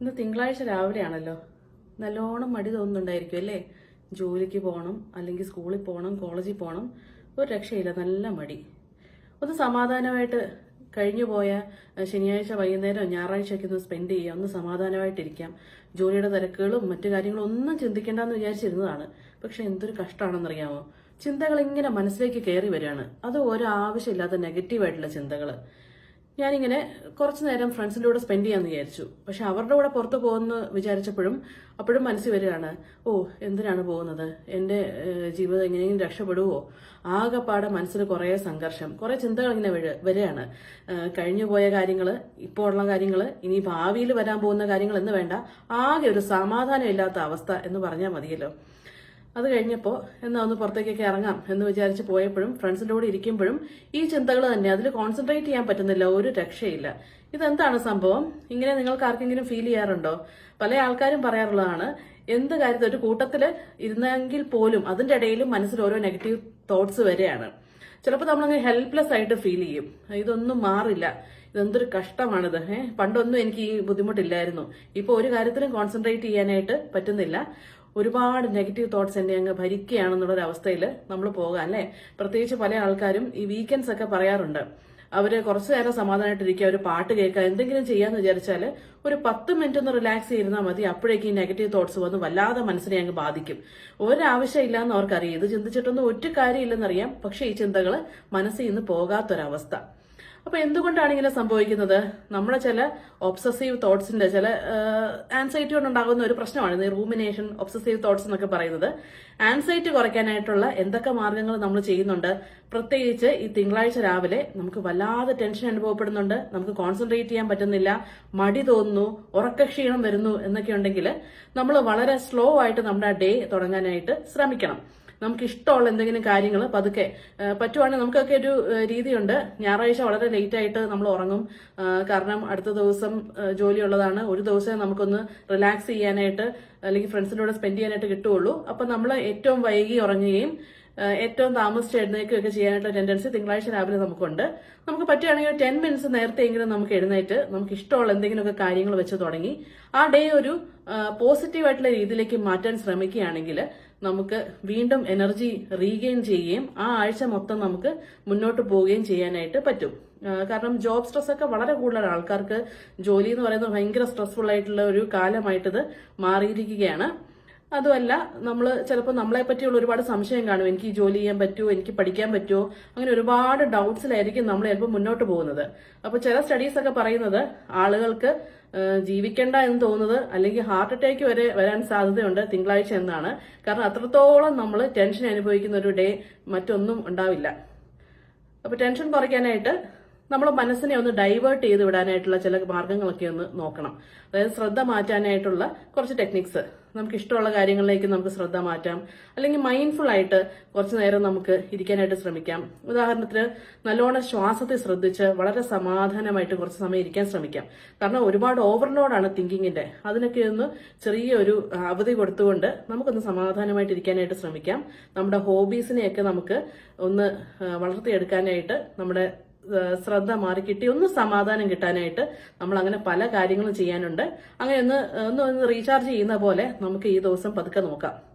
ഇന്ന് തിങ്കളാഴ്ച രാവിലെയാണല്ലോ. നല്ലോണം മടി തോന്നുന്നുണ്ടായിരിക്കും അല്ലേ? ജോലിക്ക് പോകണം അല്ലെങ്കിൽ സ്കൂളിൽ പോകണം കോളേജിൽ പോകണം ഒരു രക്ഷയില്ല നല്ല മടി. ഒന്ന് സമാധാനമായിട്ട് കഴിഞ്ഞു പോയ ശനിയാഴ്ച വൈകുന്നേരം ഞായറാഴ്ചയൊക്കെ ഒന്ന് സ്പെൻഡ് ചെയ്യുക ഒന്ന് സമാധാനമായിട്ടിരിക്കാം. ജോലിയുടെ തിരക്കുകളും മറ്റു കാര്യങ്ങളും ഒന്നും ചിന്തിക്കേണ്ടെന്ന് വിചാരിച്ചിരുന്നതാണ്. പക്ഷെ എന്തൊരു കഷ്ടമാണെന്നറിയാമോ ചിന്തകൾ ഇങ്ങനെ മനസ്സിലേക്ക് കയറി വരികയാണ്. അത് ഒരാവശ്യമില്ലാത്ത നെഗറ്റീവായിട്ടുള്ള ചിന്തകൾ ഞാനിങ്ങനെ കുറച്ച് നേരം ഫ്രണ്ട്സിന്റെ കൂടെ സ്പെൻഡ് ചെയ്യാമെന്ന് വിചാരിച്ചു. പക്ഷെ അവരുടെ കൂടെ പുറത്ത് പോകുമെന്ന് വിചാരിച്ചപ്പോഴും അപ്പോഴും മനസ്സിൽ വരികയാണ് ഓ എന്തിനാണ് പോകുന്നത്? എന്റെ ജീവിതം എങ്ങനെയെങ്കിലും രക്ഷപ്പെടുവോ? ആകെപ്പാടെ മനസ്സിന് കുറേ സംഘർഷം കുറേ ചിന്തകൾ ഇങ്ങനെ വരിക- വരികയാണ്. കഴിഞ്ഞു പോയ കാര്യങ്ങൾ ഇപ്പോൾ ഉള്ള കാര്യങ്ങൾ ഇനി ഭാവിയിൽ വരാൻ പോകുന്ന കാര്യങ്ങൾ എന്ന് വേണ്ട ആകെ ഒരു സമാധാനമില്ലാത്ത അവസ്ഥ എന്ന് പറഞ്ഞാൽ മതിയല്ലോ. അത് കഴിഞ്ഞപ്പോൾ എന്നാ ഒന്ന് പുറത്തേക്കൊക്കെ ഇറങ്ങാം എന്ന് വിചാരിച്ച് പോയപ്പോഴും ഫ്രണ്ട്സിന്റെ കൂടെ ഇരിക്കുമ്പോഴും ഈ ചിന്തകൾ തന്നെ അതിൽ കോൺസെൻട്രേറ്റ് ചെയ്യാൻ പറ്റുന്നില്ല ഒരു രക്ഷയില്ല. ഇതെന്താണ് സംഭവം? ഇങ്ങനെ നിങ്ങൾക്ക് ആർക്കെങ്കിലും ഫീൽ ചെയ്യാറുണ്ടോ? പല ആൾക്കാരും പറയാറുള്ളതാണ് എന്ത് കാര്യത്തിൽ ഒരു കൂട്ടത്തിൽ ഇരുന്നെങ്കിൽ പോലും അതിന്റെ ഇടയിലും മനസ്സിൽ ഓരോ നെഗറ്റീവ് തോട്ട്സ് വരെയാണ്. ചിലപ്പോൾ നമ്മളങ്ങ് ഹെൽപ്ലെസ് ആയിട്ട് ഫീൽ ചെയ്യും. ഇതൊന്നും മാറില്ല. ഇതെന്തൊരു കഷ്ടമാണിത് ഏഹ് പണ്ടൊന്നും എനിക്ക് ഈ ബുദ്ധിമുട്ടില്ലായിരുന്നു. ഇപ്പോൾ ഒരു കാര്യത്തിലും കോൺസെൻട്രേറ്റ് ചെയ്യാനായിട്ട് പറ്റുന്നില്ല. ഒരുപാട് നെഗറ്റീവ് തോട്ട്സ് എന്നെ അങ്ങ് ഭരിക്കുകയാണെന്നുള്ളൊരു അവസ്ഥയിൽ നമ്മൾ പോകാം അല്ലേ? പ്രത്യേകിച്ച് പല ആൾക്കാരും ഈ വീക്കെൻഡ്സ് ഒക്കെ പറയാറുണ്ട്. അവർ കുറച്ചു നേരം സമാധാനമായിട്ടിരിക്കുക ഒരു പാട്ട് കേൾക്കുക എന്തെങ്കിലും ചെയ്യാന്ന് വിചാരിച്ചാൽ ഒരു പത്ത് മിനിറ്റ് ഒന്ന് റിലാക്സ് ചെയ്തിരുന്നാൽ മതി അപ്പോഴേക്ക് ഈ നെഗറ്റീവ് തോട്ട്സ് വന്ന് വല്ലാതെ മനസ്സിനെ അങ്ങ് ബാധിക്കും. ഒരാവശ്യമില്ലാന്ന് അവർക്കറിയാം. ഇത് ചിന്തിച്ചിട്ടൊന്നും ഒറ്റ കാര്യമില്ലെന്നറിയാം. പക്ഷേ ഈ ചിന്തകൾ മനസ്സിൽ നിന്ന് പോകാത്തൊരവസ്ഥ. അപ്പൊ എന്തുകൊണ്ടാണ് ഇങ്ങനെ സംഭവിക്കുന്നത്? നമ്മുടെ ചില ഒബ്സസീവ് തോട്ട്സിന്റെ ചില ആൻസൈറ്റി കൊണ്ടുണ്ടാകുന്ന ഒരു പ്രശ്നമാണ്. ഈ റൂമിനേഷൻ ഒബ്സസീവ് തോട്ട്സ് എന്നൊക്കെ പറയുന്നത്. ആൻസൈറ്റി കുറയ്ക്കാനായിട്ടുള്ള എന്തൊക്കെ മാർഗങ്ങൾ നമ്മൾ ചെയ്യുന്നുണ്ട്? പ്രത്യേകിച്ച് ഈ തിങ്കളാഴ്ച രാവിലെ നമുക്ക് വല്ലാതെ ടെൻഷൻ അനുഭവപ്പെടുന്നുണ്ട്. നമുക്ക് കോൺസെൻട്രേറ്റ് ചെയ്യാൻ പറ്റുന്നില്ല. മടി തോന്നുന്നു. ഉറക്കക്ഷീണം വരുന്നു എന്നൊക്കെ ഉണ്ടെങ്കിൽ നമ്മൾ വളരെ സ്ലോ ആയിട്ട് നമ്മുടെ ഡേ തുടങ്ങാനായിട്ട് ശ്രമിക്കണം. നമുക്ക് ഇഷ്ടമുള്ള എന്തെങ്കിലും കാര്യങ്ങൾ പതുക്കെ പറ്റുവാണെങ്കിൽ നമുക്കൊക്കെ ഒരു രീതിയുണ്ട്. ഞായറാഴ്ച വളരെ ലേറ്റ് ആയിട്ട് നമ്മൾ ഉറങ്ങും. കാരണം അടുത്ത ദിവസം ജോലി ജോലിയുള്ളതാണ്. ഒരു ദിവസം നമുക്കൊന്ന് റിലാക്സ് ചെയ്യാനായിട്ട് അല്ലെങ്കിൽ ഫ്രണ്ട്സിന്റെ കൂടെ സ്പെൻഡ് ചെയ്യാനായിട്ട് കിട്ടുകയുള്ളൂ. അപ്പം നമ്മൾ ഏറ്റവും വൈകി ഉറങ്ങുകയും ഏറ്റവും താമസിച്ച് എഴുന്നേക്കുകയൊക്കെ ചെയ്യാനായിട്ടുള്ള ടെൻഡൻസി തിങ്കളാഴ്ച രാവിലെ നമുക്കുണ്ട്. നമുക്ക് പറ്റുകയാണെങ്കിൽ ടെൻ മിനിറ്റ്സ് നേരത്തെ എങ്കിലും നമുക്ക് എഴുന്നേറ്റ് നമുക്ക് ഇഷ്ടമുള്ള എന്തെങ്കിലുമൊക്കെ കാര്യങ്ങൾ വെച്ച് തുടങ്ങി ആ ഡേ ഒരു പോസിറ്റീവ് ആയിട്ടുള്ള രീതിയിലേക്ക് മാറ്റാൻ ശ്രമിക്കുകയാണെങ്കിൽ നമുക്ക് വീണ്ടും എനർജി റീഗെയിൻ ചെയ്യുകയും ആ ആഴ്ച മൊത്തം നമുക്ക് മുന്നോട്ട് പോവുകയും ചെയ്യാനായിട്ട് പറ്റും. കാരണം ജോബ് സ്ട്രെസ് ഒക്കെ വളരെ കൂടുതലാണ്. ആൾക്കാർക്ക് ജോലി എന്ന് പറയുന്നത് ഭയങ്കര സ്ട്രെസ്ഫുൾ ആയിട്ടുള്ള ഒരു കാലമായിട്ടിത് മാറിയിരിക്കുകയാണ്. അതുമല്ല നമ്മൾ ചിലപ്പോൾ നമ്മളെ പറ്റിയുള്ള ഒരുപാട് സംശയം കാണും. എനിക്ക് ജോലി ചെയ്യാൻ പറ്റുമോ? എനിക്ക് പഠിക്കാൻ പറ്റുമോ? അങ്ങനെ ഒരുപാട് ഡൗട്ട്സിലായിരിക്കും നമ്മൾ ചിലപ്പോൾ മുന്നോട്ട് പോകുന്നത്. അപ്പോൾ ചില സ്റ്റഡീസ് ഒക്കെ പറയുന്നത് ആളുകൾക്ക് ജീവിക്കണ്ട എന്ന് തോന്നുന്നത് അല്ലെങ്കിൽ ഹാർട്ട് അറ്റാക്ക് വരെ വരാൻ സാധ്യതയുണ്ട് തിങ്കളാഴ്ച എന്നാണ്. കാരണം അത്രത്തോളം നമ്മൾ ടെൻഷൻ അനുഭവിക്കുന്ന ഒരു ഡേ മറ്റൊന്നും ഉണ്ടാവില്ല. അപ്പോൾ ടെൻഷൻ കുറയ്ക്കാനായിട്ട് നമ്മൾ മനസ്സിനെ ഒന്ന് ഡൈവേർട്ട് ചെയ്ത് വിടാനായിട്ടുള്ള ചില മാർഗങ്ങളൊക്കെ ഒന്ന് നോക്കണം. അതായത് ശ്രദ്ധ മാറ്റാനായിട്ടുള്ള കുറച്ച് ടെക്നിക്സ് നമുക്ക് ഇഷ്ടമുള്ള കാര്യങ്ങളിലേക്ക് നമുക്ക് ശ്രദ്ധ മാറ്റാം. അല്ലെങ്കിൽ മൈൻഡ്ഫുൾ ആയിട്ട് കുറച്ചു നേരം നമുക്ക് ഇരിക്കാനായിട്ട് ശ്രമിക്കാം. ഉദാഹരണത്തിന് നല്ലോണം ശ്വാസത്തെ ശ്രദ്ധിച്ച് വളരെ സമാധാനമായിട്ട് കുറച്ച് സമയം ഇരിക്കാൻ ശ്രമിക്കാം. കാരണം ഒരുപാട് ഓവർലോഡാണ് തിങ്കിങ്ങിന്റെ അതിനൊക്കെ ഒന്ന് ചെറിയൊരു അവധി കൊടുത്തുകൊണ്ട് നമുക്കൊന്ന് സമാധാനമായിട്ട് ഇരിക്കാനായിട്ട് ശ്രമിക്കാം. നമ്മുടെ ഹോബീസിനെയൊക്കെ നമുക്ക് ഒന്ന് വളർത്തിയെടുക്കാനായിട്ട് നമ്മുടെ ശ്രദ്ധ മാറി കിട്ടി. ഒന്ന് സമാധാനം കിട്ടാനായിട്ട് നമ്മൾ അങ്ങനെ പല കാര്യങ്ങളും ചെയ്യാനുണ്ട്. അങ്ങനെ ഒന്ന് ഒന്ന് റീചാർജ് ചെയ്യുന്ന പോലെ നമുക്ക് ഈ ദിവസം പതുക്കെ നോക്കാം.